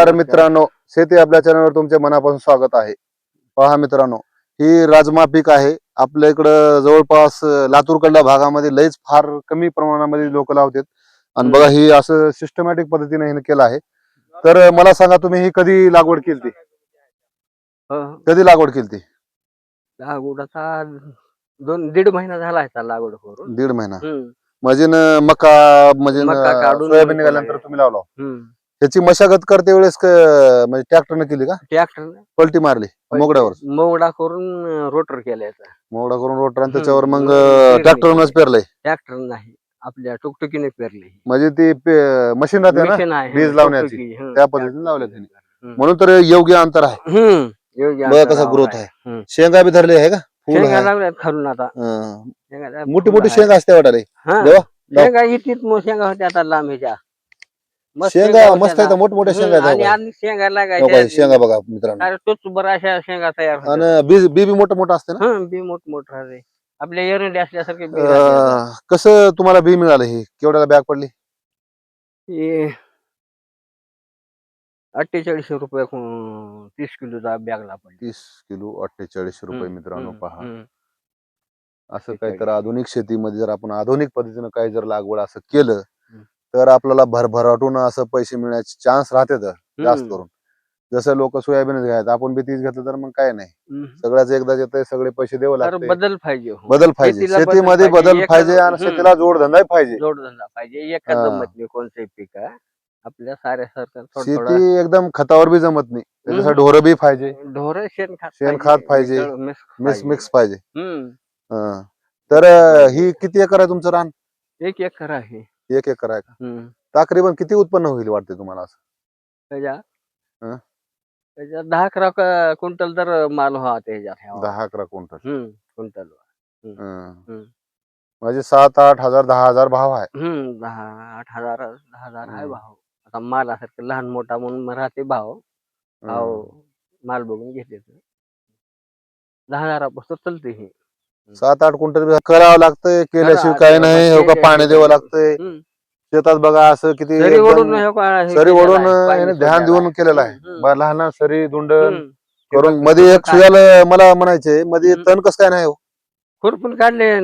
नमस्कार मित्रांनो शेती आपल्या चॅनलवर तुमचे मनापासून स्वागत आहे. पहा मित्रांनो ही राजमा पीक आहे. आपल्या इकडं जवळपास लातूरकडल्या भागामध्ये लईच फार कमी प्रमाणामध्ये लोक लावतात. आणि बघा ही असं सिस्टमॅटिक पद्धतीने हिने केलं आहे. तर मला सांगा तुम्ही ही कधी लागवड केली ती कधी लागवड केली ती लागवड आता दोन दीड महिना झाला आहे लागवड करून. दीड महिना. म्हणजे मका म्हणजे न मका काढून सोयाबीन निघाल्यानंतर. तुम्ही लावला. हम्म. त्याची मशागत करते वेळेस क- म्हणजे ट्रॅक्टरने केली का? ट्रॅक्टर पलटी मारली मोगड्यावर. मोगडा करून रोटर केला याचा मोगडा करून रोटर आणि. त्याच्यावर मग पेरणी. ट्रॅक्टरनच पेरलंय. ट्रॅक्टर नाही. आपल्या टुकटुकीने पेरले म्हणजे ती मशीन राहते ना मशीन आहे. बीज लावण्याची. टुकटुकी, हं, त्या पद्धतीने लावल्या त्यांनी. म्हणून तर योग्य अंतर आहे. योग्य बघा अंतरावर कसा ग्रोथ आहे. शेंगा बी धरले आहे का? फुल शेंगा आहे. लागल्यात खालून आता. हं. मोठी मोठी. शेंगा असते वाटाले हं, देवा. शेंगा मग शेंगा होत्या आता लांब ह्याच्या मस्त शेंगा मस्त ना. आहेत मोठमोठ्या शेंगा आणि आहेत आणि शेंगा. लागायच्या शेंगा बघा मित्रांनो अरे तोच बरं अशा शेंगा तयार होतात. आणि बी बी बी मोठं मोठं असते ना हं, बी मोठ मोठ राहते आपल्या एरंडी असल्यासारखे बी राहते अं, कसं तुम्हाला बी मिळालं हे केवढ्याला बॅग पडली हे अठ्ठेचाळीस रुपये तीस किलोचा बॅगला पडली तीस किलो अठ्ठेचाळीस रुपये मित्रांनो पहा. असं काही तर 41. आधुनिक शेतीमध्ये जर आपण आधुनिक पद्धतीनं काही जर लागवड असं केलं. तर आपल्याला भरभराटून असं पैसे मिळण्याचे चान्स राहते तर जास्त करून. जसं लोक सोयाबीनच घ्यायत आपण बी तीच घेतलं तर मग काय नाही. सगळ्याच एकदा येतंय सगळे पैसे द्यावे तर लागते. बदल पाहिजे हो. बदल पाहिजे. शेतीमध्ये. बदल पाहिजे आणि. शेतीला जोडधंदाही पाहिजे. जोडधंदा पाहिजे. एका कोणतंही पीक. आपल्या साऱ्यासारखं थोडं थोडं शेती एकदम खतावर बी जमत नाही. त्याच्यासाठी ढोरं बी पाहिजे. ढोर शेण खात शेण खात पाहिजे. मिक्स मिक्स पाहिजे. तर ही किती एकर आहे तुमचं रान? एक एकर आहे. एक एकर आहे का हं. तकरीबन किती उत्पन्न होईल वाटते तुम्हाला असं त्याच्या हं? त्याच्यात दहा अकरा क- क्विंटल तर माल व्हा त्याच्यात ह्यावा. दहा अकरा क्विंटल क्विंटल हं. हं. म्हणजे सात आठ हज़ार दहा हज़ार भाव आहे हम्म दहा आठ हज़ार दहा हज़ार आहे हम्म. भाव आता मालासारखं लहान मोठा म्हणून मग राहते भाव भाव. माल बघून घेते ते. दहा हजारापासून चालते हे सात आठ क्विंटल करावं लागतंय. केल्याशिवाय काय नाही. हो का पाणी द्यावं लागतंय. शेतात बघा असं किती सरी ओढून ध्यान देऊन. केलेलं आहे. लहान सरी हम्म. करून मध्ये एक सुयाला मला म्हणायचे मध्ये. तण कस काय नाही हो? खुरपून काढले.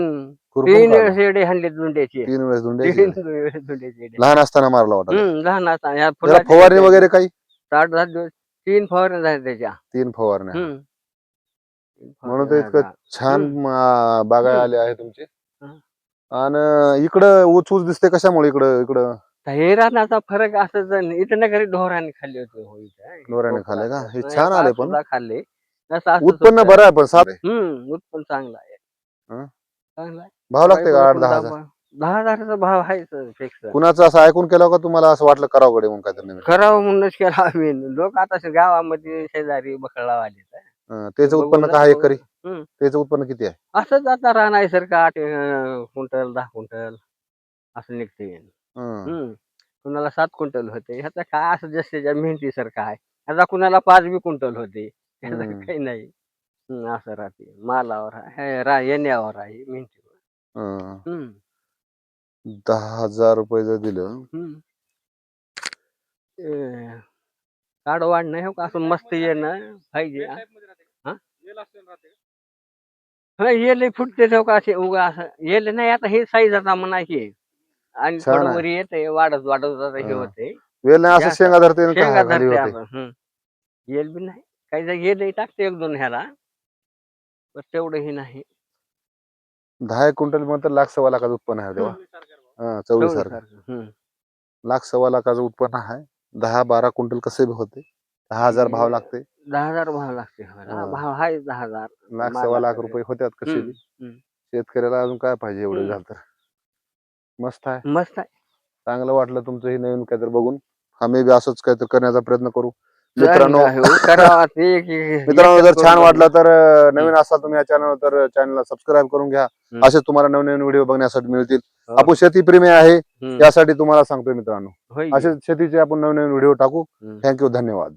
तीन. वेळेस एवढे हाणले दुंड्याचे. तीन वेळेस एवढे. लहान असताना मारला होता हम्म, लहान असताना. फवारणी वगैरे काही? साठ दहा दिवस तीन फवारण्या झाल्या त्याच्या. तीन फवारण्या. म्हणून तर इतकं. छान म- बागाय हम्म. आले आहे तुमचे हं. आणि इकडं ऊस ऊस दिसते कशामुळे इकडं इकडं तर हे रानाचा फरक असं जण इथं ना घरी ढोराने खाल्ले होते हो इथं. ढोराने. खाल्ले का? हे नाही, छान आले पाच पण. सुद्धा खाल्ले असं असंच उत्पन्न होतं. बरं आहे पण हम्म उत्पन्न चांगलं आहे हं? चांगलं आहे. भाव लागते का आठ दहा हजार दहा हजाराचा भाव आहे फिक्स कुणाचं असं ऐकून केलं का तुम्हाला असं वाटलं करावं गडे म्हणून काहीतरी नवीन खराब म्हणूनच केला आम्ही लोक आता असे गावामध्ये शेजारी बकळा आले हं, त्याचं बघून उत्पन्न काय बघून. करी हम्म. त्याचं उत्पन्न किती आहे असंच आता राहण्यासारखं आठ अं, क्विंटल दहा क्विंटल असं निघते हं. हम्म. कुणाला सात क्विंटल होते ह्याचा काय असं जसं मेहनतीसारखं आहे आता कुणाला पाच बी क्विंटल होते ह्याचं हम्म. काही नाही हम्म, असं राहते मालावर आहे रा- येण्यावर आहे मेहनतीवर हं. हम्म, दहा हजार रुपये जर दिलं हम्म. ए, काढ वाढ नाही हो का असं मस्त येणं पाहिजे हा? येले फुटते हो का असे उगा असं येले नाही आता हे साईज आता म्हणा हे आणि छान थोडं आहे. वर येते वाढत वाढत आता हे हा. होते वेल नाही असं जास्त. शेंगा धरते आणि शेंगा काय धरते होते आपण हं. येल बी नाही काही जर येल टाकते एक दोन ह्याला पण तेवढंही नाही दहा एक क्विंटल म्हणतात लाख सव्वा लाखाचं उत्पन्न आहे तेव्हा हा चवळी सारखं चवळीसारखं. हं. लाख सव्वा लाखाचं उत्पन्न आहे दहा बारा क्विंटल कसे बी होते दहा हजार भाव लागते दहा हजार भाव लागते हा. भाव आहे दहा हजार लाख सव्वा लाख रुपये होत्यात कसे हम्म, बी हम्म. शेतकऱ्याला अजून काय पाहिजे एवढं हम्म. झालं तर मस्त आहे मस्त आहे चांगलं वाटलं तुमचं हे नवीन काहीतरी बघून आम्ही बी असंच काहीतरी करण्याचा प्रयत्न करू मित्रांनो हो. करावं ते एक- एक- मित्रांनो जर छान. वाटलं तर अं, नवीन असाल तुम्ही या चॅनल तर चॅनलला सबस्क्राईब करून घ्या हम्म. असे तुम्हाला नवीन नवीन व्हिडिओ बघण्यासाठी मिळतील हो. आपण शेतीप्रेमी आहे हं. यासाठी तुम्हाला सांगतोय मित्रांनो होय असे शेतीचे आपण नवीन नवीन व्हिडिओ टाकू हम्म. थँक्यू धन्यवाद